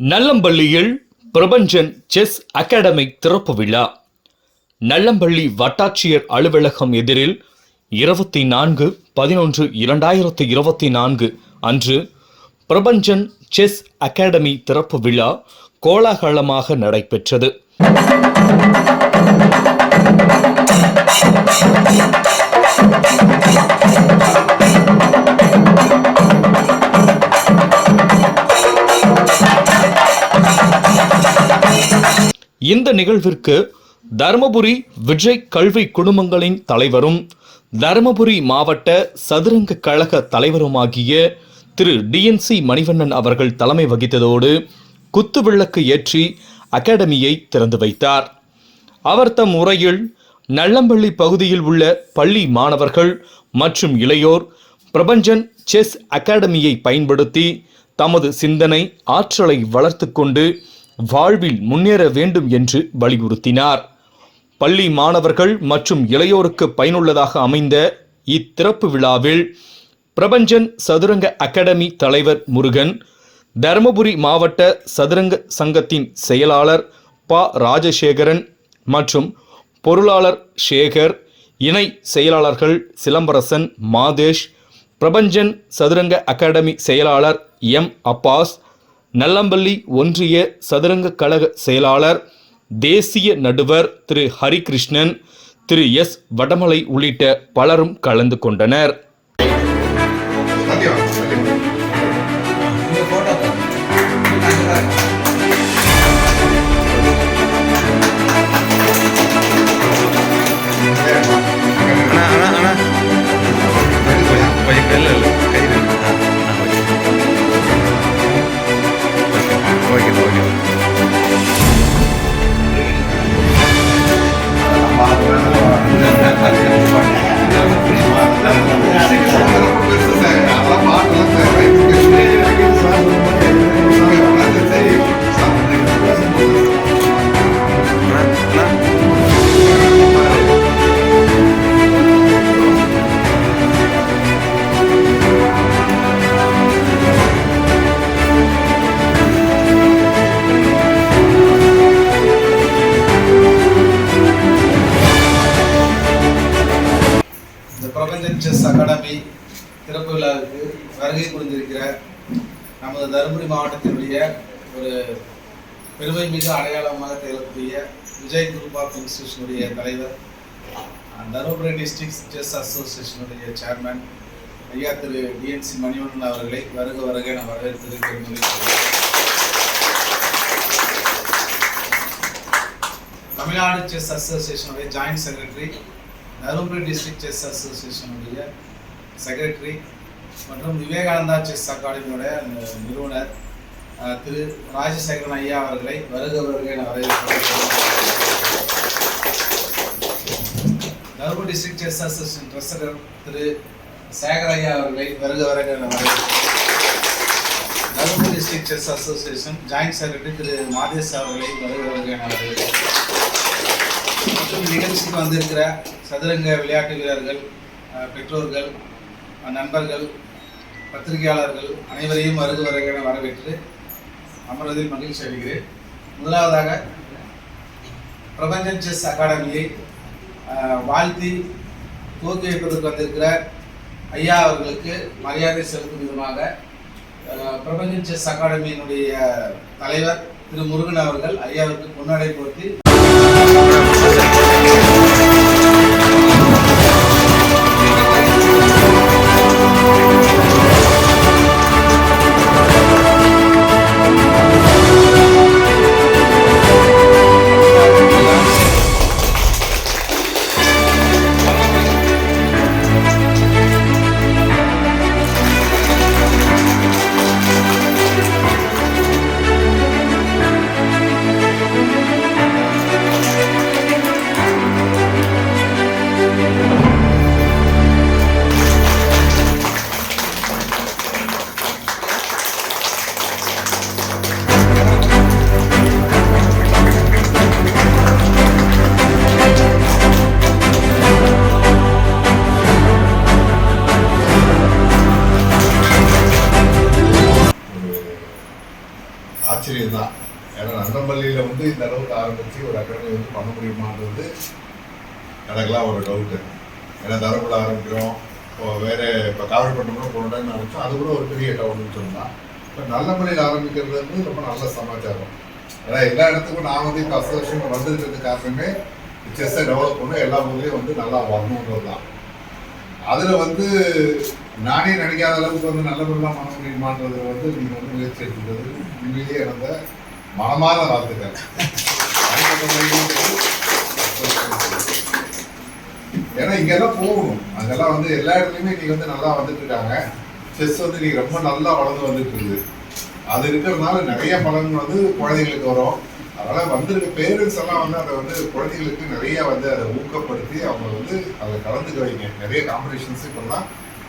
நல்லம்பள்ளியில் Prapanchan chess academy திறப்பு விழா. நல்லம்பள்ளி வட்டாட்சியர் அலுவலகம் எதிரில் இருபத்தி நான்கு பதினொன்று இரண்டாயிரத்தி இருபத்தி நான்கு அன்று பிரபஞ்சன் செஸ் அகாடமி திறப்பு விழா கோலாகலமாக நடைபெற்றது. இந்த நிகழ்விற்கு தருமபுரி விஜய் கல்வி குழுமங்களின் தலைவரும் தருமபுரி மாவட்ட சதுரங்க கழக தலைவருமாகிய திரு டிஎன்சி மணிவண்ணன் அவர்கள் தலைமை வகித்ததோடு குத்துவிளக்கு ஏற்றி அகாடமியை திறந்து வைத்தார். அவர் தம் உரையில் நல்லம்பள்ளி பகுதியில் உள்ள பள்ளி மாணவர்கள் மற்றும் இளையோர் பிரபஞ்சன் செஸ் அகாடமியை பயன்படுத்தி தமது சிந்தனை ஆற்றலை வளர்த்து கொண்டு வாழ்வில் முன்னேற வேண்டும் என்று வலியுறுத்தினார். பள்ளி மாணவர்கள் மற்றும் இளையோருக்கு பயனுள்ளதாக அமைந்த இத்திறப்பு விழாவில் பிரபஞ்சன் சதுரங்க அகாடமி தலைவர் முருகன் தருமபுரி மாவட்ட சதுரங்க சங்கத்தின் செயலாளர் ப. ராஜசேகரன் மற்றும் பொருளாளர் சேகர் இணை செயலாளர்கள் சிலம்பரசன் மாதேஷ் பிரபஞ்சன் சதுரங்க அகாடமி செயலாளர் எம். அப்பாஸ் நல்லம்பள்ளி ஒன்றிய சதுரங்க கழக செயலாளர் தேசிய நடுவர் திரு ஹரிகிருஷ்ணன் திரு எஸ் வடமலை உள்ளிட்ட பலரும் கலந்து கொண்டனர். நமது தருமபுரி மாவட்டத்தினுடைய ஒரு பெருமை மிகு அடையாளமாக திகழக்கூடிய விஜய் குரூப் ஆஃப் இன்ஸ்டியூஷனுடைய தலைவர் தருமபுரி டிஸ்ட்ரிக்ட் செஸ் அசோசியேஷனுடைய சேர்மேன் ஐயா திரு டிஎன்சி மணிவண்ணன் அவர்களை வருக வருக நான் வரவேற்கிறேன் Tamil Nadu chess அசோசியேஷனுடைய joint secretary Dharmapuri district chess அசோசியேஷனுடைய secretary மற்றும் விவேகானந்தா செஸ் அகாடமியோட அந்த நிறுவனர் திரு ராஜசேகரன் ஐயா அவர்களை வருக வருக என Dharmapuri district chess association treasurer Thiru Sekar ஐயா அவர்களை வருக வருக என வரவேற்கிறேன் Dharmapuri district chess association joint secretary Thiru Madhesh அவர்களை வருக வருக என வரவேற்கிறேன் மற்றும் நிகழ்ச்சிக்கு வந்திருக்கிற சதுரங்க விளையாட்டு வீரர்கள் பெற்றோர்கள் நண்பர்கள் பத்திரிகையாளர்கள் அனைவரையும் வருக வருகிற வரவேற்று அமர்வதில் மகிழ்ச்சி அடைகிறேன். முதலாவதாக பிரபஞ்சன் செஸ் அகாடமியை வாழ்த்தி துவக்கி வைப்பதற்கு வந்திருக்கிற ஐயா அவர்களுக்கு மரியாதை செலுத்தும் விதமாக அஹ், பிரபஞ்சன் செஸ் அகாடமியினுடைய தலைவர் திரு முருகன் அவர்கள் ஐயாவுக்கு பொன்னாடை போர்த்தி எனக்கெல்லாம் ஒரு டவுட்டு ஏன்னா தருமபுரம் ஆரம்பிக்கிறோம். இப்போ வேறு இப்போ காவல்பட்டினம் போனோம்னு டைம் அது கூட ஒரு பெரிய டவுன்னு சொன்னால் இப்போ நல்ல முறையில் ஆரம்பிக்கிறது வந்து ரொம்ப நல்ல சமாச்சாரம். ஏன்னா எல்லா இடத்துக்கும் நான் வந்து இப்போ அசோசியேஷன் வந்துருக்கிறது காரணமே செஸ்ஸை டெவலப் பண்ண எல்லா ஊர்லேயும் வந்து நல்லா வரணுன்றது தான். அதில் வந்து நானே நினைக்காத அளவுக்கு வந்து நல்ல முறையில் பண்ண முடியுமான்றது வந்து நீங்கள் வந்து முயற்சி எடுத்துக்கிறது உண்மையிலேயே நடந்த மனமான வாழ்த்துக்கள். ஏன்னா இங்கெல்லாம் போகணும். அங்கெல்லாம் வந்து எல்லா இடத்துலையுமே இன்னைக்கு வந்து நல்லா வந்துட்டு இருக்காங்க. செஸ் வந்து நீ ரொம்ப நல்லா வளர்ந்து வந்துட்டு இருக்குது. அது இருக்கிறதுனால நிறைய பலன் வந்து குழந்தைங்களுக்கு வரும். அதனால வந்திருக்க பேரண்ட்ஸ் எல்லாம் வந்து அதை வந்து குழந்தைங்களுக்கு நிறைய வந்து அதை ஊக்கப்படுத்தி அவங்க வந்து அதை கலந்துக்க வைங்க. நிறைய காம்படிஷன்ஸ் இப்பெல்லாம்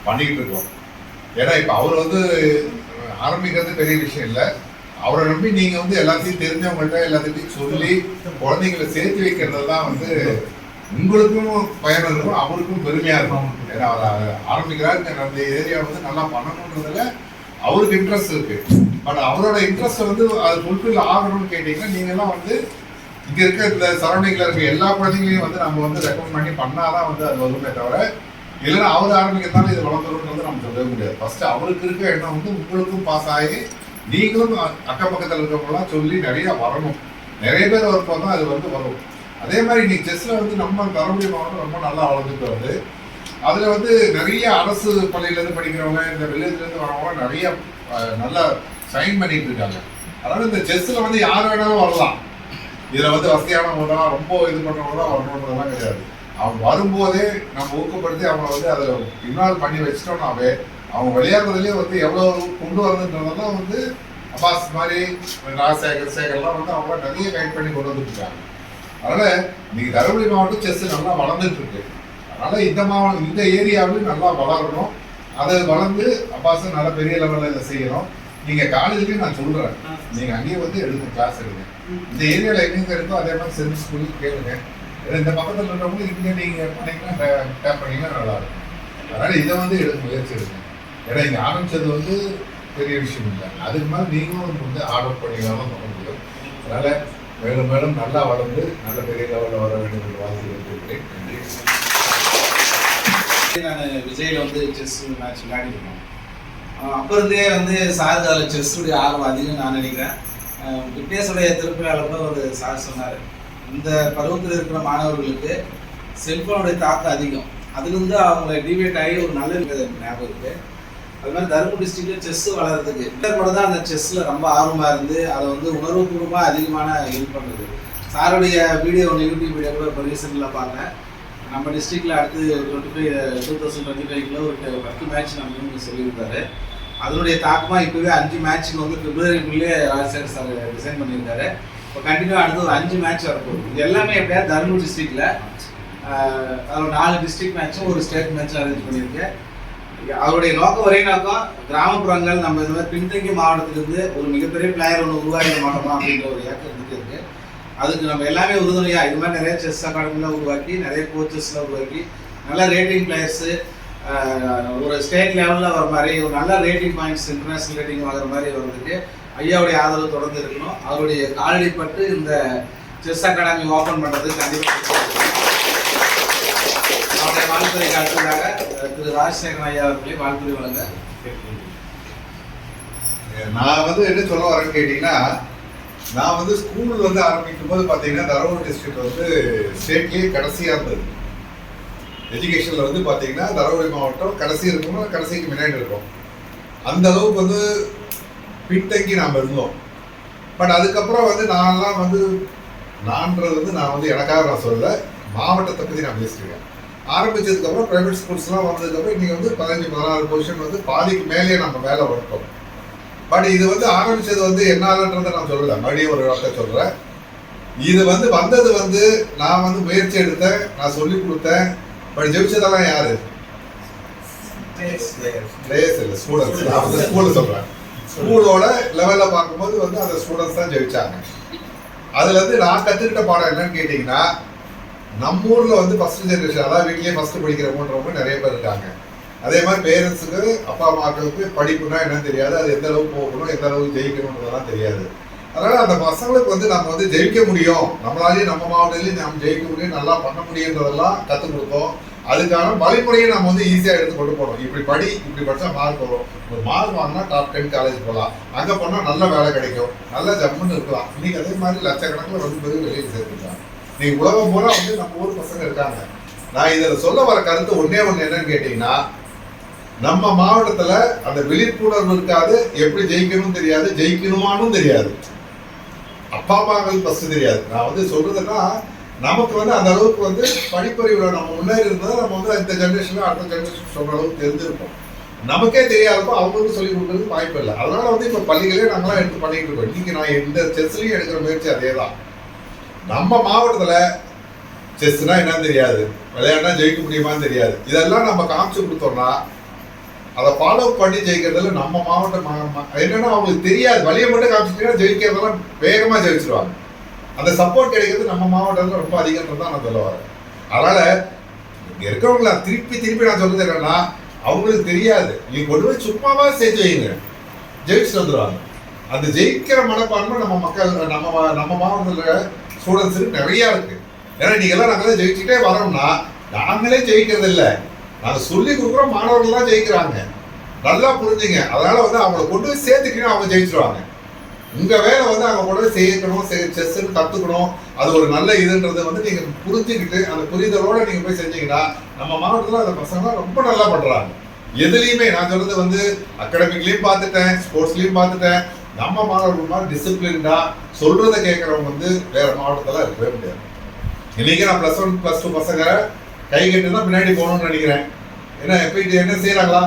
பண்ணிக்கிட்டு இருக்கோம். ஏன்னா இப்போ அவர் வந்து ஆரம்பிக்கிறது பெரிய விஷயம் இல்லை. அவரை நம்பி நீங்கள் வந்து எல்லாத்தையும் தெரிஞ்சவங்கள்ட்ட எல்லாத்தையும் சொல்லி குழந்தைங்களை சேர்த்து வைக்கிறது தான் வந்து உங்களுக்கும் பயன் இருக்கும் அவருக்கும் பெருமையா இருக்கும் ஏன்னா அவர் ஆரம்பிக்கிறார். அந்த ஏரியா வந்து நல்லா பண்ணணுன்றதுல அவருக்கு இன்ட்ரெஸ்ட் இருக்கு. பட் அவரோட இன்ட்ரெஸ்ட் வந்து அது ஃபுல்ஃபில் ஆகணும்னு கேட்டீங்கன்னா நீங்க எல்லாம் வந்து இங்க இருக்க இந்த சரௌண்டிங்ல இருக்க எல்லா குழந்தைங்களையும் வந்து நம்ம வந்து ரெக்கமெண்ட் பண்ணி பண்ணாதான் வந்து அது வருமே தவிர இல்லைன்னா அவர் ஆரம்பிக்கிறதால இது வளர்ந்துருன்றது நம்ம சொல்லவே முடியாது. ஃபர்ஸ்ட் அவருக்கு இருக்க எண்ணம் வந்து உங்களுக்கும் பாஸ் ஆகி நீங்களும் அக்கம் பக்கத்தில் இருக்கவங்களாம் சொல்லி நிறைய வரணும். நிறைய பேர் வரும்போது தான் அது வந்து வரும். அதே மாதிரி இன்னைக்கு செஸ்ல வந்து நம்ம தருமபுரி மாவட்டம் ரொம்ப நல்லா வளர்ந்துட்டு வருது அதுல வந்து நிறைய அரசு பள்ளியிலேருந்து படிக்கிறவங்க இந்த வில்லேஜ்ல இருந்து வரவங்க நிறைய நல்லா சைன் பண்ணிட்டு இருக்காங்க. அதனால இந்த செஸ்ல வந்து யார் வேணாலும் வரலாம். இதுல வந்து வசதியானவங்க தான் ரொம்ப இது பண்றவங்க தான் வரணுன்றதெல்லாம் கிடையாது. அவங்க வரும்போதே நம்ம ஊக்கப்படுத்தி அவங்கள வந்து அதை இன்வால்வ் பண்ணி வச்சிட்டோம்னாவே அவங்க விளையாடுறதுலயே வந்து எவ்வளோ கொண்டு வரதுன்றதெல்லாம் வந்து அப்பாஸ் மாதிரி ராஜசேகர் சேகர்லாம் வந்து அவங்க நிறைய கைட் பண்ணி கொண்டு வந்துட்டு இருக்காங்க. அதனால இன்னைக்கு தருமபுரி மாவட்டம் செஸ் நல்லா வளர்ந்துட்டு இருக்கு. அதனால இந்த மாவட்டம் இந்த ஏரியாவிலும் நல்லா வளரணும். அதை வளர்ந்து அப்பாசம் நல்ல பெரிய லெவலில் இதை செய்யணும். நீங்க காலேஜ்லயும் நான் சொல்றேன். நீங்க அங்கேயே வந்து எடுங்க கிளாஸ் எடுங்க. இந்த ஏரியால எங்க இருக்கோ அதே மாதிரி செல்ஃப் ஸ்கூல் கேளுங்க. ஏன்னா இந்த பக்கத்துல இருக்கிறவங்க இங்க நீங்க பண்ணீங்கன்னா டேப் பண்ணீங்கன்னா நல்லா இருக்கும். அதனால இதை வந்து எடுக்க முயற்சி எடுங்க. ஏன்னா இங்க ஆரம்பிச்சது வந்து பெரிய விஷயம் இல்லை. அதுக்கு மேலே நீங்களும் வந்து ஆர்டர் பண்ணிக்கலாம் பண்ண முடியும் அதனால மேலும் மேலும் நல்லா வளர்ந்து நல்ல பெரிய லெவலில் வர வேண்டும் என்று வாழ்த்துக்கிறேன் நன்றி. நான் விஜயில் வந்து செஸ் மேட்ச் விளையாடிருக்கேன் அப்போ இருந்தே வந்து சாருக்கு அதில் செஸ்ஸுடைய ஆர்வம் அதிகம் நான் நினைக்கிறேன். விக்னேஷுடைய திருப்பியாளர் கூட ஒரு சார் சொன்னார். இந்த பருவத்தில் இருக்கிற மாணவர்களுக்கு செல்ஃபோனுடைய தாக்கம் அதிகம். அதுலேருந்து அவங்களை டிவேட் ஆகி ஒரு நல்ல ஞாபகம் இருக்குது அது மாதிரி தருமபுரி டிஸ்ட்ரிக்ட்ல செஸ் வளர்றதுக்கு இன்டர் கூட தான் அந்த செஸ்ஸில் ரொம்ப ஆர்வமாக இருந்து அதை வந்து உணர்வுபூர்வமாக அதிகமான ஹெல்ப் பண்ணுது சாருடைய வீடியோ ஒன்று யூடியூப் வீடியோ கூட இப்போ ரீசெண்டில் பார்த்தேன். நம்ம டிஸ்ட்ரிக்ட்ல அடுத்து twenty five two thousand twenty ஃபைவ்ல ஒரு பத்து மேட்ச் நம்ம சொல்லியிருந்தாரு அதனுடைய தாக்கமாக இப்போவே அஞ்சு மேட்ச்சுக்கு வந்து பிப்ரவரிக்குள்ளே ராஜசேகர் சார் டிசைன் பண்ணியிருக்காரு. இப்போ கண்டினியூ அடுத்து ஒரு அஞ்சு மேட்ச் வரப்போகுது. இது எல்லாமே எப்படியா தருமபுரி டிஸ்ட்ரிக்ட்ல அதில் நாலு டிஸ்ட்ரிக்ட் மேட்சும் ஒரு ஸ்டேட் மேட்சும் அரேஞ்ச் பண்ணியிருக்கேன் அவருடைய நோக்கம் ஒரே நோக்கம் கிராமப்புறங்கள் நம்ம இந்த மாதிரி பின்தங்கிய மாவட்டத்திலிருந்து ஒரு மிகப்பெரிய பிளேயர் ஒன்று உருவாக்கிட மாட்டோமா அப்படின்ற ஒரு ஏக்கம் இருந்துட்டு இருக்கு. அதுக்கு நம்ம எல்லாமே உறுதுணையா இது மாதிரி நிறைய செஸ் அகாடமிலாம் உருவாக்கி நிறைய கோச்சஸ்லாம் உருவாக்கி நல்ல ரேட்டிங் பிளேயர்ஸு ஒரு ஸ்டேட் லெவலில் வர மாதிரி ஒரு நல்ல ரேட்டிங் பாயிண்ட்ஸ் இன்டர்நேஷ்னல் ரேட்டிங் வாங்குற மாதிரி வர்றதுக்கு ஐயாவுடைய ஆதரவு தொடர்ந்து இருக்கணும். அவருடைய காலடிப்பட்டு இந்த செஸ் அகாடமி ஓப்பன் பண்ணுறது கண்டிப்பாக வாழ்த்துறை வாழ்த்துறைக்கு திரு ராஜசேகரன் ஐயா அவர்களை வாழ்த்துறை வழங்க நான் வந்து என்ன சொல்ல வரேன்னு கேட்டீங்கன்னா நான் வந்து ஸ்கூல் வந்து ஆரம்பிக்கும் போது பார்த்தீங்கன்னா தருமபுரி டிஸ்ட்ரிக்ட் வந்து ஸ்டேட்லேயே கடைசியாக இருந்தது. எஜுகேஷனில் வந்து பார்த்தீங்கன்னா தருமபுரி மாவட்டம் கடைசி இருக்கணும் கடைசிக்கு முன்னாடி இருக்கும். அந்த அளவுக்கு வந்து பின்தங்கி நாம் இருந்தோம். பட் அதுக்கப்புறம் வந்து நான்லாம் வந்து நான்றது வந்து நான் வந்து எனக்காக நான் சொல்ல மாவட்டத்தை பற்றி நான் பேசியிருக்கேன். ஆரம்பித்ததுக்கப்புறம் ப்ரைவேட் ஸ்கூல்ஸ்லாம் வந்ததுக்கப்புறம் இன்றைக்கி வந்து பதினஞ்சு பதினாறு பொசிஷன் வந்து பாதிக்கு மேலேயே நம்ம மேலே வளர்ப்போம் பட் இது வந்து ஆரம்பிச்சது வந்து என்னாலன்றதை நான் சொல்லல. மறுபடியும் ஒரு வார்த்தை சொல்றேன். இது வந்து வந்தது வந்து நான் வந்து முயற்சி எடுத்தேன். நான் சொல்லி கொடுத்தேன். பட் ஜெயிச்சதெல்லாம் யாரு? பிளேயர்ஸ் இல்லை ஸ்டூடெண்ட்ஸ் நான் வந்து ஸ்கூல்ல ஸ்கூலோட லெவலில் பார்க்கும்போது வந்து அந்த ஸ்டூடெண்ட்ஸ் தான் ஜெயிச்சாங்க. அதுல இருந்து நான் கத்துக்கிட்ட பாடம் என்னன்னு கேட்டீங்கன்னா நம்ம ஊர்ல வந்து ஃபர்ஸ்ட் ஜெனரேஷன் அதாவது வீட்லேயே ஃபர்ஸ்ட் படிக்கிறவங்கன்றவங்க நிறைய பேர் இருக்காங்க. அதே மாதிரி பேரண்ட்ஸுக்கு அப்பா அம்மாக்களுக்கு படிப்புனா என்னன்னு தெரியாது. அது எந்த அளவுக்கு போகணும் எந்த அளவுக்கு ஜெயிக்கணுன்றதெல்லாம் தெரியாது. அதனால அந்த பசங்களுக்கு வந்து நம்ம வந்து ஜெயிக்க முடியும். நம்மளாலேயும் நம்ம மாவட்டத்திலையும் நம்ம ஜெயிக்க முடியும். நல்லா பண்ண முடியுன்றதெல்லாம் கற்றுக் கொடுத்தோம். அதுக்கான வழிமுறையை நம்ம வந்து ஈஸியாக எடுத்து கொண்டு போகிறோம் இப்படி படி இப்படி படித்தா மார்க் வரும். ஒரு மார்க் வாங்கினா டாப் டென் காலேஜ் போகலாம் அங்கே போனால் நல்ல வேலை கிடைக்கும். நல்ல ஜம்முன்னு இருக்கலாம். இன்னைக்கு அதே மாதிரி லட்சக்கணக்கில் வந்து பேர் வெளியில் சேர்த்துருக்காங்க நீ உலகம் பூரா வந்து நம்ம ஊர் பசங்க இருக்காங்க. நான் இதில் சொல்ல வர கருத்து ஒன்னே ஒன்று என்னன்னு கேட்டிங்கன்னா நம்ம மாவட்டத்துல அந்த விழிப்புணர்வு இருக்காது எப்படி ஜெயிக்கணும் தெரியாது ஜெயிக்கணுமானும் தெரியாது. அப்பா அம்மாங்களுக்கு ஃபஸ்ட்டு தெரியாது. நான் வந்து சொல்றதுன்னா நமக்கு வந்து அந்த அளவுக்கு வந்து படிப்பறிவுல நம்ம முன்னேறி இருந்தால் நம்ம வந்து இந்த ஜென்ரேஷன்ல அடுத்த ஜென்ரேஷன் சொல்ற அளவுக்கு தெரிஞ்சிருப்போம். நமக்கே தெரியாதப்போ அவங்களுக்கு சொல்லி கொடுக்கறதுக்கு வாய்ப்பு இல்லை. அதனால வந்து இப்போ பள்ளிகளே நாங்களாம் எடுத்து பண்ணிட்டு இருக்கோம். இன்னைக்கு நான் எந்த செஸ்லயும் எடுக்கிற முயற்சி அதே தான் நம்ம மாவட்டத்தில் செஸ்னா என்னன்னு தெரியாது. விளையாடினா ஜெயிக்க முடியுமான்னு தெரியாது. இதெல்லாம் நம்ம காமிச்சு கொடுத்தோம்னா அதை ஃபாலோ பண்ணி ஜெயிக்கிறதுல நம்ம மாவட்டம் மா- என்னன்னா அவங்களுக்கு தெரியாது. வழியை மட்டும் காமிச்சிட்டீங்கன்னா ஜெயிக்கிறதெல்லாம் வேகமாக ஜெயிச்சிருவாங்க. அந்த சப்போர்ட் கிடைக்கிறது நம்ம மாவட்டத்தில் ரொம்ப அதிகம்னு தான் நான் சொல்ல வரேன். அதனால இங்கே இருக்கிறவங்கள திருப்பி திருப்பி நான் சொல்றது என்னன்னா அவங்களுக்கு தெரியாது. நீ கொண்டு போய் சும்மாவா சேர்த்து வைங்க. ஜெயிச்சுட்டு வந்துடுவாங்க அந்த ஜெயிக்கிற மனப்பான்மை நம்ம மக்கள் நம்ம நம்ம மாவட்டத்தில் ஸ்டூடெண்ட்ஸுக்கு நிறையா இருக்கு. ஏன்னா நீங்க எல்லாம் நாங்களே ஜெயிச்சுட்டே வரோம்னா நாங்களே ஜெயிக்கிறது இல்லை நாங்கள் சொல்லி கொடுக்குற மாணவர்கள் தான் ஜெயிக்கிறாங்க. நல்லா புரிஞ்சுங்க. அதனால வந்து அவங்கள கொண்டு போய் சேர்த்துக்கிட்டா அவங்க ஜெயிச்சிருவாங்க. உங்க வேலை வந்து அவங்க கூட போய் சேர்க்கணும் செஸ்ன்னு கத்துக்கணும். அது ஒரு நல்ல இதுன்றதை வந்து நீங்க புரிஞ்சுக்கிட்டு அந்த புரிதலோட நீங்க போய் செஞ்சீங்கன்னா நம்ம மாவட்டத்தில் அந்த பசங்க ரொம்ப நல்லா பண்றாங்க. எதுலையுமே நான் சொல்றது வந்து அகாடமிக்லேயும் பார்த்துட்டேன் ஸ்போர்ட்ஸ்லயும் பார்த்துட்டேன். நம்ம மாணவர்கள் மாதிரி டிசிப்ளின்டா சொல்றதை கேட்கறவங்க வந்து வேற மாவட்டத்தில் இருக்கவே முடியாது. இன்னைக்கு நான் ப்ளஸ் ஒன் ப்ளஸ் டூ பசங்க கை கட்டி தான் பின்னாடி போகணும்னு நினைக்கிறேன். ஏன்னா எப்ப என்ன செய்யறாங்களா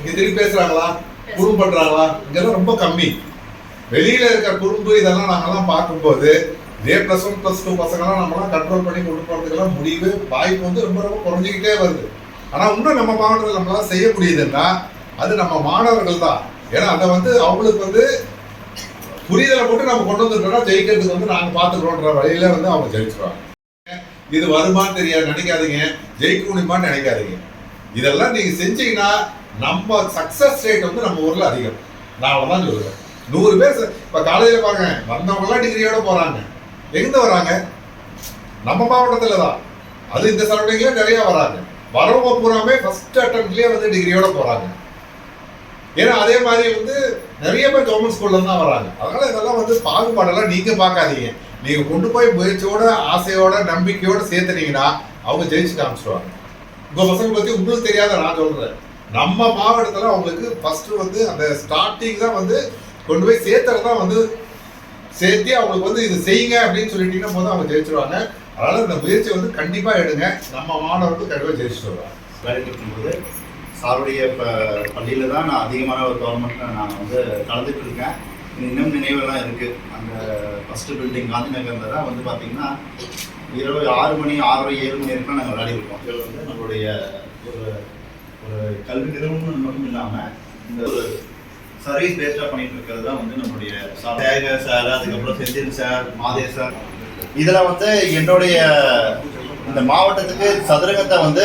இங்க பேசுறாங்களா? குறும்பு பண்றாங்களா? இங்கெல்லாம் ரொம்ப கம்மி. வெளியில இருக்கிற குறும்பு இதெல்லாம் நாங்கெல்லாம் பார்க்கும்போது இதே ப்ளஸ் ஒன் ப்ளஸ் டூ பசங்கெல்லாம் நம்மளாம் கண்ட்ரோல் பண்ணி கொண்டு போகிறதுக்கெல்லாம் முடிவு வாய்ப்பு வந்து ரொம்ப ரொம்ப குறைஞ்சிக்கிட்டே வருது. ஆனால் இன்னும் நம்ம மாவட்டத்தில் நம்மளால செய்ய முடியுதுன்னா அது நம்ம மாணவர்கள் தான். ஏன்னா அதை வந்து அவங்களுக்கு வந்து புரிதலை போட்டு நம்ம கொண்டு வந்துருக்கோம் ஜெயிக்கிறதுக்கு வந்து நாங்கள் பார்த்துக்கிறோன்ற வழியில வந்து அவங்க ஜெயிச்சிருவாங்க. இது வருமான்னு தெரியாது நினைக்காதீங்க. ஜெயிக்க முடியுமான்னு நினைக்காதீங்க. இதெல்லாம் நீங்க செஞ்சீங்கன்னா நம்ம சக்சஸ் ரேட் வந்து நம்ம ஊர்ல அதிகம். நான் அவ்வளவுதான் சொல்லுவேன். நூறு பேர் இப்போ காலேஜில் பாருங்க வந்தவங்களாம் டிகிரியோடு டிகிரியோட போறாங்க வராங்க? நம்ம மாவட்டத்தில் தான். அது இந்த சரௌண்டிங்ல நிறைய வராங்க. வரவங்க பூராமே ஃபர்ஸ்ட் அட்டம்ப்ட்லேயே வந்து டிகிரியோட போகிறாங்க ஏன்னா அதே மாதிரி வந்து நிறைய பேர் கவர்மெண்ட் ஸ்கூல்ல தான் வராங்க. அதனால இதெல்லாம் வந்து பாகுபாடெல்லாம் நீங்க பார்க்காதீங்க. நீங்க கொண்டு போய் முயற்சியோட ஆசையோட நம்பிக்கையோட சேர்த்துனீங்கன்னா அவங்க ஜெயிச்சு காமிச்சிருவாங்க. உங்க பசங்க பத்தி உங்களுக்கு தெரியாத நான் சொல்றேன். நம்ம மாவட்டத்துல அவங்களுக்கு ஃபர்ஸ்ட் வந்து அந்த ஸ்டார்டிங் தான் வந்து கொண்டு போய் சேர்த்துறது தான் வந்து சேர்த்து அவங்களுக்கு வந்து இது செய்யுங்க அப்படின்னு சொல்லிட்டீங்கன்னா போது அவங்க ஜெயிச்சிருவாங்க. அதனால இந்த முயற்சி வந்து கண்டிப்பா எடுங்க. நம்ம மாணவர்கள் கண்டிப்பா ஜெயிச்சிட்டு வருவாங்க. சாருடைய ப பள்ளியில் தான் நான் அதிகமான ஒரு கவர்மெண்ட்டில் நான் வந்து கலந்துட்டு இருக்கேன். இன்னும் நினைவெல்லாம் இருக்குது அந்த ஃபஸ்ட்டு பில்டிங் காந்தி நகரில் தான் வந்து பார்த்தீங்கன்னா இரவு ஆறு மணி ஆறரை ஏழு மணி வரைக்கும் நாங்கள் விளையாடி இருக்கோம். இதில் வந்து நம்மளுடைய ஒரு ஒரு கல்வி நிறுவனம் மட்டும் இல்லாமல் இந்த ஒரு சர்வீஸ் பேஸ்டாக பண்ணிட்டு இருக்கிறது தான் வந்து நம்மளுடைய சேகர் சார் அதுக்கப்புறம் செந்தில் சார் மாதே சார். இதில் வந்து என்னுடைய இந்த மாவட்டத்துக்கு சதுரங்கத்தை வந்து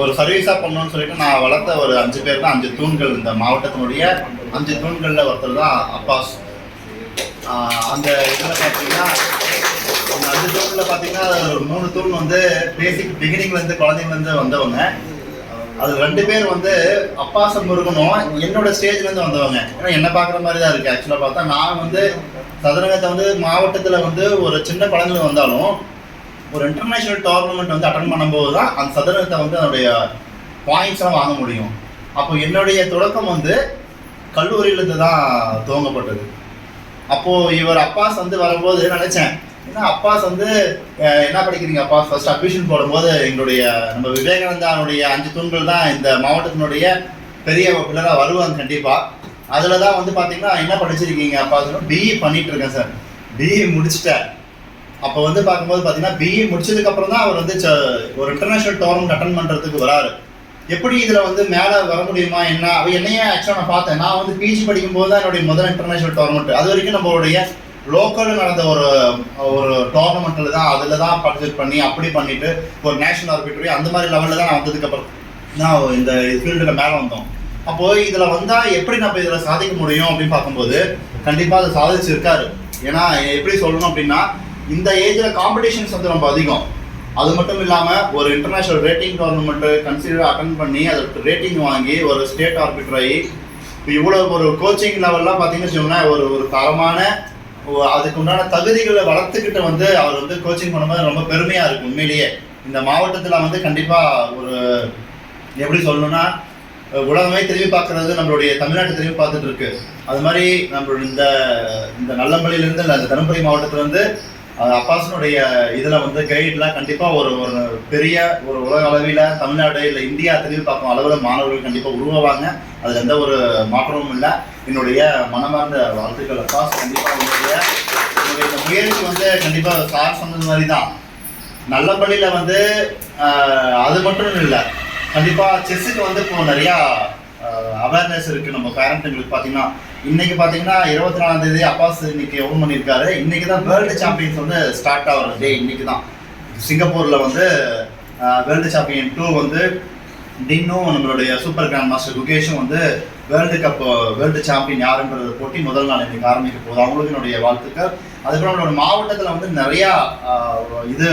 ஒரு சர்வீஸா பண்ணணும்னு சொல்லிட்டு நான் வளர்த்த ஒரு அஞ்சு பேர் தான் அஞ்சு தூண்கள் இந்த மாவட்டத்தினுடைய அஞ்சு தூண்கள்ல ஒருத்தர் தான் அப்பாஸ். அந்த இதில் பார்த்தீங்கன்னா அந்த அஞ்சு தூண்ல பார்த்தீங்கன்னா ஒரு மூணு தூண் வந்து பேசிக் பிகினிங்ல இருந்து இருந்து வந்தவங்க. அது ரெண்டு பேர் வந்து அப்பாசம் முருகனும் என்னோட ஸ்டேஜ்ல இருந்து வந்தவங்க. ஏன்னா என்ன பார்க்குற மாதிரி தான் இருக்கு ஆக்சுவலாக பார்த்தா நான் வந்து சதுரங்கத்தை வந்து மாவட்டத்தில் வந்து ஒரு சின்ன குழந்தைங்க வந்தாலும் ஒரு இன்டர்நேஷ்னல் டோர்னமெண்ட் வந்து அட்டன் பண்ணும்போது தான் அந்த சதுரத்தை வந்து அதனுடைய பாயிண்ட்ஸ்லாம் வாங்க முடியும். அப்போ என்னுடைய தொடக்கம் வந்து கல்லூரியிலேருந்து தான் துவங்கப்பட்டது. அப்போது இவர் அப்பாஸ் வந்து வரும்போது நினச்சேன் ஏன்னா அப்பாஸ் வந்து என்ன படிக்கிறீங்க அப்பா ஃபர்ஸ்ட் அட்மிஷன் போடும்போது எங்களுடைய நம்ம விவேகானந்தாவுடைய அஞ்சு தூண்கள் தான் இந்த மாவட்டத்தினுடைய பெரிய பிள்ளராக வருவாங்க கண்டிப்பாக அதில் தான் வந்து பார்த்தீங்கன்னா என்ன படிச்சிருக்கீங்க அப்பா பிஇ பண்ணிகிட்ருக்கேன் சார். பிஇ முடிச்சிட்டேன். அப்போ வந்து பார்க்கும்போது பார்த்தீங்கன்னா பிஇ முடிச்சதுக்கு அப்புறம் தான் அவர் வந்து ச- ஒரு இன்டர்நேஷனல் டோர்னமெண்ட் அட்டன் பண்ணுறதுக்கு வராரு. எப்படி இதில் வந்து மேலே வர முடியுமா என்ன? அவ என்னையே ஆக்சுவலாக நான் பார்த்தேன். நான் வந்து பிஜி படிக்கும்போது தான் என்னுடைய முதல் இன்டர்நேஷனல் டோர்னமெண்ட் அது வரைக்கும் நம்மளுடைய லோக்கலில் நடந்த ஒரு ஒரு டோர்னமெண்ட்டில் தான் அதில் தான் பார்ட்டிசிபேட் பண்ணி அப்படி பண்ணிட்டு ஒரு நேஷனல் ஆர்பிட்ரி அந்த மாதிரி லெவலில் தான் நான் வந்ததுக்கப்புறம் நான் இந்த ஃபீல்டில் மேலே வந்தோம். அப்போது இதில் வந்தால் எப்படி நம்ம இதில் சாதிக்க முடியும் அப்படின்னு பார்க்கும்போது கண்டிப்பாக அதை சாதிச்சிருக்காரு. ஏன்னா எப்படி சொல்லணும் அப்படின்னா இந்த ஏஜில் காம்படிஷன்ஸ் வந்து ரொம்ப அதிகம். அது மட்டும் இல்லாமல் ஒரு international rating tournament consider attend பண்ணி அதற்கு ரேட்டிங் வாங்கி ஒரு ஸ்டேட் ஆர்பிட்டர் ஆகி இப்போ இவ்வளோ ஒரு கோச்சிங் லெவல்லாம் பார்த்தீங்கன்னு வச்சுக்கோங்களேன் ஒரு ஒரு தரமான அதுக்கு உண்டான தகுதிகளை வளர்த்துக்கிட்டு வந்து அவர் வந்து கோச்சிங் பண்ணும்போது ரொம்ப பெருமையாக இருக்கும் உண்மையிலேயே. இந்த மாவட்டத்தில் வந்து கண்டிப்பாக ஒரு எப்படி சொல்லணும்னா உலகமே திரும்பி பார்க்கறது நம்மளுடைய தமிழ்நாட்டை திரும்பி பார்த்துட்டு இருக்கு. அது மாதிரி நம்மளுடைய இந்த இந்த நல்லம்பள்ளியிலேருந்து இல்லை இந்த தருமபுரி மாவட்டத்திலேருந்து அப்பாசனுடைய இதில் வந்து கைட்லாம் கண்டிப்பாக ஒரு ஒரு பெரிய ஒரு உலக அளவில் தமிழ்நாடு இல்லை இந்தியா திரும்பி பார்க்கும் அளவில் மாணவர்கள் கண்டிப்பாக உருவாவாங்க. அதில் எந்த ஒரு மாற்றமும் இல்லை. என்னுடைய மனமார்ந்த வாழ்த்துக்கள் அப்பாஸ் கண்டிப்பாக உங்களுடைய உங்களுடைய இந்த முயற்சி வந்து கண்டிப்பாக சார் சொன்னது மாதிரி தான். நல்லபடியில் வந்து அது மட்டும் இல்லை. கண்டிப்பாக செஸ்ஸுக்கு வந்து இப்போ நிறையா அவேர்னஸ் இருக்குது நம்ம பேரண்ட்டுங்களுக்கு பார்த்தீங்கன்னா இன்னைக்கு பார்த்தீங்கன்னா இருபத்தி நாலாம் தேதி அப்பாஸ் இன்னைக்கு ஓன் பண்ணியிருக்காரு. இன்னைக்கு தான் வேர்ல்டு சாம்பியன்ஸ் வந்து ஸ்டார்ட் ஆகிற டே இன்னைக்கு தான். சிங்கப்பூரில் வந்து வேர்ல்டு சாம்பியன் டூ வந்து டின்னும் நம்மளுடைய சூப்பர் கிராண்ட் மாஸ்டர் குகேஷும் வந்து வேர்ல்டு கப் வேர்ல்டு சாம்பியன் யாருன்றது போட்டி முதல் நாள் இன்னைக்கு ஆரம்பிக்க போகுது. அவங்களுக்கு என்னுடைய வாழ்த்துக்கள். அதுக்கப்புறம் நம்மளோட மாவட்டத்தில் வந்து நிறையா இது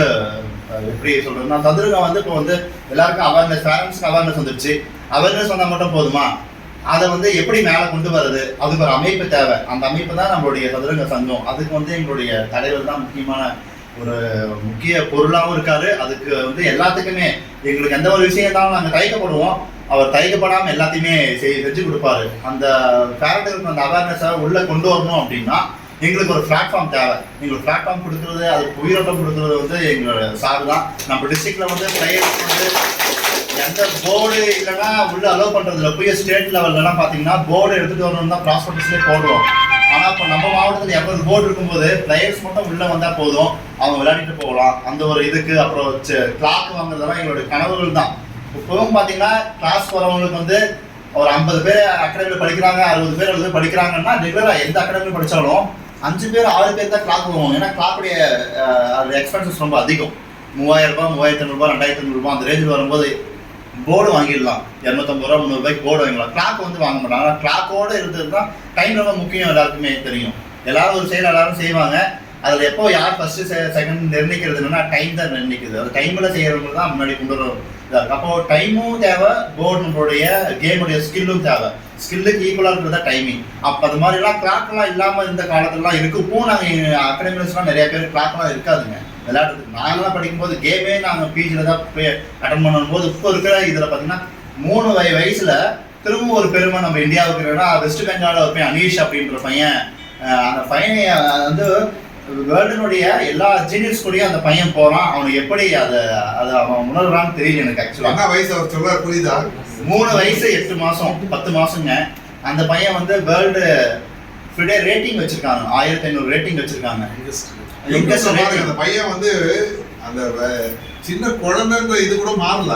எப்படி சொல்றதுன்னா சதுரங்கம் வந்து இப்போ வந்து எல்லாருக்கும் அவேர்னஸ் பேரண்ட்ஸ்க்கு அவேர்னஸ் வந்துருச்சு. அவர்னஸ் வந்தால் மட்டும் போதுமா? அதை வந்து எப்படி மேலே கொண்டு வர்றது? அதுக்கு ஒரு அமைப்பு தேவை. அந்த அமைப்பு தான் நம்மளுடைய சதுரங்க சங்கம். அதுக்கு வந்து எங்களுடைய தலைவர் தான் முக்கியமான ஒரு முக்கிய பொருளாகவும் இருக்காரு. அதுக்கு வந்து எல்லாத்துக்குமே எங்களுக்கு எந்த ஒரு விஷயம் இருந்தாலும் நாங்கள் தயக்கப்படுவோம். அவர் தயக்கப்படாமல் எல்லாத்தையுமே செய் செஞ்சு கொடுப்பாரு. அந்த பேரண்ட்டுக்கு அந்த அவேர்னஸை உள்ளே கொண்டு வரணும் அப்படின்னா எங்களுக்கு ஒரு பிளாட்ஃபார்ம் தேவை. எங்களுக்கு பிளாட்ஃபார்ம் கொடுக்குறது அதுக்கு உயிரோட்டம் கொடுக்குறது வந்து எங்களோட சார் தான். நம்ம டிஸ்ட்ரிக்டில் வந்து பிளேயர்ஸ் வந்து எந்த போர்டு இல்லைன்னா உள்ள அலோவ் பண்றதுல போய் ஸ்டேட் லெவல்லலாம் பார்த்தீங்கன்னா போர்டு எடுத்துகிட்டு வரணும் தான் ப்ராஸ்பர்ட்டிஸ்லேயே போடுவோம். ஆனால் இப்போ நம்ம மாவட்டத்தில் எப்போ போர்டு இருக்கும்போது பிளேயர்ஸ் மட்டும் உள்ள வந்தால் போதும். அவங்க விளையாடிட்டு போகலாம். அந்த ஒரு இதுக்கு அப்புறம் கிளாக் வாங்குறதெல்லாம் எங்களுடைய கனவுகள் தான். இப்போவும் பார்த்தீங்கன்னா கிளாஸ் போகிறவங்களுக்கு வந்து ஒரு ஐம்பது பேர் அகாடமியில் படிக்கிறாங்க அறுபது பேர் அறுபது பேர் படிக்கிறாங்கன்னா ரெகுலராக எந்த அகாடமியில் படித்தாலும் அஞ்சு பேர் ஆறு பேர் தான் கிளாக் போவாங்க ஏன்னா கிளாக்குடைய அதோட எக்ஸ்பென்சஸ் ரொம்ப அதிகம். மூவாயிரம் ரூபாய் மூவாயிரத்தி ஐநூறுபா ரெண்டாயிரத்தி ஐநூறுபா அந்த ரேஞ்சில் வரும்போது போர்டு வாங்கிடலாம். இரநூத்தம்பது ரூபா முந்நூறுபாய்க்கு போர்டு வாங்கிடலாம். கிளாக் வந்து வாங்க மாட்டாங்க. ஆனால் கிளாக்கோடு இருந்தது தான் டைம் ரொம்ப முக்கியம் எல்லாருக்குமே தெரியும். எல்லாரும் ஒரு செயல் எல்லாரும் செய்வாங்க. அதில் எப்போ யார் ஃபர்ஸ்ட் செகண்ட் நிர்ணயிக்கிறது என்னன்னா டைம் தான் நிர்ணயிக்கிறது. அது டைமில் செய்கிறவங்க தான் முன்னாடி கொண்டு வரும் இதா இருக்கு. அப்போ டைமும் தேவை போர்டுடைய கேமுடைய ஸ்கில்லும் தேவை. ஸ்கில்லுக்கு ஈக்குவலாக இருக்கிறது தான் டைமிங் அப்போ அது மாதிரிலாம் கிளாக்லாம் இல்லாமல் இந்த காலத்துலலாம் இருக்கு நாங்கள் அகாடமிஸ்லாம் நிறைய பேர் கிளாக்லாம் இருக்காதுங்க. விளையாடுறதுக்கு நாங்களாம் படிக்கும்போது கேமே நாங்கள் பிஜியில் தான் போய் அட்டன் பண்ணும்போது இப்போ இருக்கிற இதில் பார்த்தீங்கன்னா மூணு வய வயசில் திரும்ப ஒரு பெருமை நம்ம இந்தியாவுக்கு இருக்குன்னா வெஸ்ட் பெங்காலில் போய் அனீஷ் அப்படின்ற பையன். அந்த பையனை வந்து வேர்ல்டுனுடைய எல்லா ஜீனியர்ஸ் கூடயும் அந்த பையன் போகிறான் அவனுக்கு எப்படி அதை அதை அவன் உணர்றான்னு தெரியல எனக்கு ஆக்சுவலாக என்ன வயசு அவர் சொல்றாரு புரியுதா? மூணு வயசு எட்டு மாசம் பத்து மாசங்க. அந்த பையன் வந்து வேர்ல்டு ஃபிடே ரேட்டிங் வச்சிருக்காங்க. ஆயிரத்தி ஐநூறு ரேட்டிங் வச்சிருக்காங்க. பாருங்க rating. அந்த பையன் வந்து அந்த சின்ன குழந்தைன்ற இது கூட மாறல.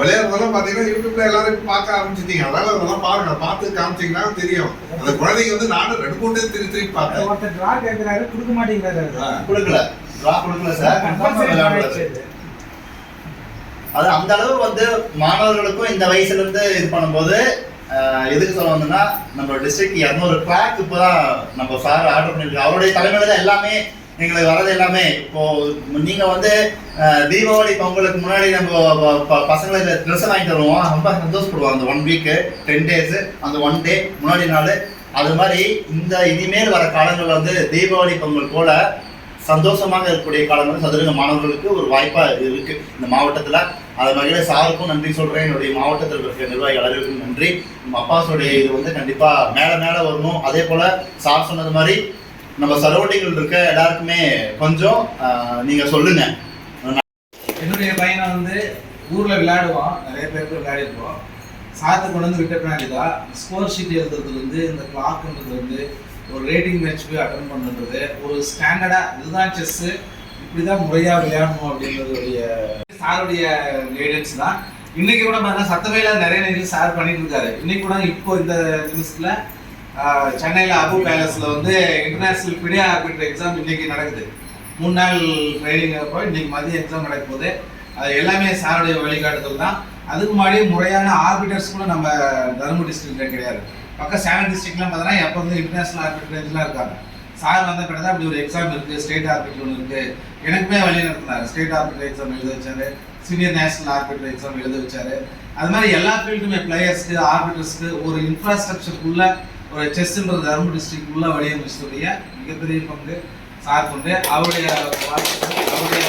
விளையாடுறதெல்லாம் பாத்தீங்கன்னா யூடியூப்ல எல்லாரும் பார்க்க ஆரம்பிச்சிட்டீங்க. அதனால அதெல்லாம் பாருங்க. பார்த்து காமிச்சீங்கன்னா தெரியும். அந்த குழந்தைங்க வந்து நானும் ரெண்டு மூணு திருப்பி திருப்பி பார்த்தேன். ஒருத்தர் டிரா கேட்கிறாரு கொடுக்க மாட்டேங்கிறாரு. கொடுக்கல. டிரா கொடுக்கல சார். அது அந்த அளவு வந்து மாணவர்களுக்கும் இந்த வயசுல இருந்து இது பண்ணும்போது எதுக்கு சொல்ல வந்தோம்னா நம்ம டிஸ்ட்ரிக்ட் இரநூறு கிளாக் இப்போதான் நம்ம சார் ஆர்டர் பண்ணியிருக்கோம் அவருடைய தலைமையில் தான் எல்லாமே எங்களுக்கு வரது எல்லாமே. இப்போ நீங்க வந்து தீபாவளி பொங்கலுக்கு முன்னாடி நம்ம ப- பசங்களுக்கு ட்ரெஸ் வாங்கிட்டு வருவோம். ரொம்ப சந்தோஷப்படுவோம் அந்த ஒன் வீக்கு டென் டேஸ் அந்த ஒன் டே முன்னாடி நாள். அது மாதிரி இந்த இனிமேல் வர காலங்கள் வந்து தீபாவளி பொங்கல் போல சந்தோஷமாக இருக்கக்கூடிய காலங்கள் சதுரங்க மாணவர்களுக்கு ஒரு வாய்ப்பா இருக்கு இந்த மாவட்டத்துல. அது வகையில சாருக்கும் நன்றி சொல்றேன். என்னுடைய மாவட்டத்தில் இருக்கிற நிர்வாகிகள் அனைவருக்கும் நன்றி. நம்ம அப்பாஸுடைய இது வந்து கண்டிப்பா மேல மேல வரணும். அதே போல சார் சொன்னது மாதிரி நம்ம சரௌண்டிங்கில் இருக்க எல்லாருக்குமே கொஞ்சம் நீங்கள் நீங்க சொல்லுங்க. என்னுடைய பையனை வந்து ஊர்ல விளையாடுவான். நிறைய பேருக்கு விளையாடிருக்கோம் சாத்தை கொண்டு வந்து விட்ட பின்னாடி தான். ஸ்கோர் ஷீட் எழுதுறது வந்து இந்த கிளாக்ன்றது வந்து ஒரு ரேட்டிங் மேட்ச் போய் அட்டன் பண்ணுறது ஒரு ஸ்டாண்டர்டாக இதுதான் செஸ் இப்படிதான் முறையாக விளையாடணும் அப்படின்றதுடைய சாருடைய கைடன்ஸ் தான். இன்னைக்கு கூட பார்த்தா சத்தவேல நிறைய நேரம் சார் பண்ணிட்டு இருக்காரு. இன்னைக்கு கூட இப்போ இந்த நிமிஷத்துல சென்னையில் அபு பேலஸில் வந்து இன்டர்நேஷ்னல் ஃபிடே ஆர்பிட்டர் எக்ஸாம் இன்னைக்கு நடக்குது. மூணு நாள் ட்ரைனிங் அப்புறம் இன்னைக்கு மதியம் எக்ஸாம் நடக்க போது அது எல்லாமே சாருடைய வழிகாட்டுதல் தான். அதுக்கு முன்னாடி முறையான ஆர்பிட்டர்ஸ் கூட நம்ம தருமபுரி டிஸ்ட்ரிக்ட்ல கிடையாது. பக்கம் சேலம் டிஸ்ட்ரிக்ட்லாம் பார்த்தீங்கன்னா எப்போ வந்து இன்டர்நேஷனல் ஆர்பிட்டர் இதெல்லாம் இருக்காங்க. சார் வந்த பிறகு தான் அப்படி ஒரு எக்ஸாம் இருக்குது ஸ்டேட் ஆர்பிட் ஒன்று இருக்குது எனக்குமே வழி நடத்தினார். ஸ்டேட் ஆர்பிட்டர் எக்ஸாம் எழுத வச்சாரு. சீனியர் நேஷனல் ஆர்பிட்டர் எக்ஸாம் எழுத வச்சாரு. அது மாதிரி எல்லா ஃபீல்டுமே பிளேயர்ஸ்க்கு ஆர்பிட்டர்ஸ்க்கு ஒரு இன்ஃப்ராஸ்ட்ரக்சருக்குள்ள ஒரு செஸ்ன்றது தருமபுரி டிஸ்ட்ரிக்ட் வழியமைச்சதுடைய மிகப்பெரிய பங்கு சார் கொண்டு அவருடைய அவருடைய